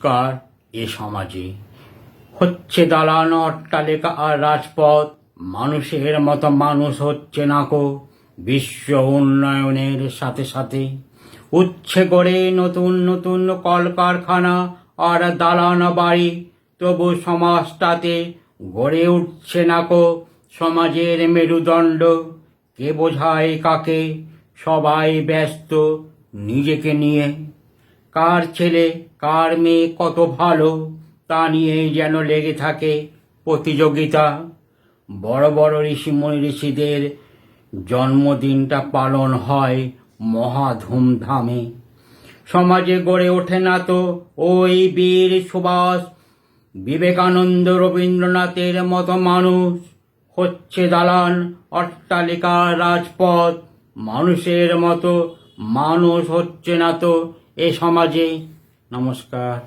নমস্কার, এ সমাজে হচ্ছে দালান অট্টালিকা আর রাজপথ, মানুষের মতো মানুষ হচ্ছে না কো। বিশ্ব উন্নয়নের সাথে সাথে উচ্ছে করে নতুন নতুন কলকারখানা আর দালান বাড়ি। তবু সমাজটাতে গড়ে উঠছে না কো সমাজের মেরুদণ্ড। কে বোঝায় কাকে? সবাই ব্যস্ত নিজেকে নিয়ে। কার ছেলে, কার মেয়ে কত ভালো, তা নিয়েই যেন লেগে থাকে প্রতিযোগিতা। বড় বড় ঋষিমণি ঋষিদের জন্মদিনটা পালন হয় মহা ধুমধামে। সমাজে গড়ে ওঠে না তো ওই বীর সুভাষ। বিবেকানন্দ রবীন্দ্রনাথের মতো মানুষ। হচ্ছে দালান অট্টালিকা রাজপথ। মানুষের মতো মানুষ হচ্ছে না তো এ সমাজে নমস্কার।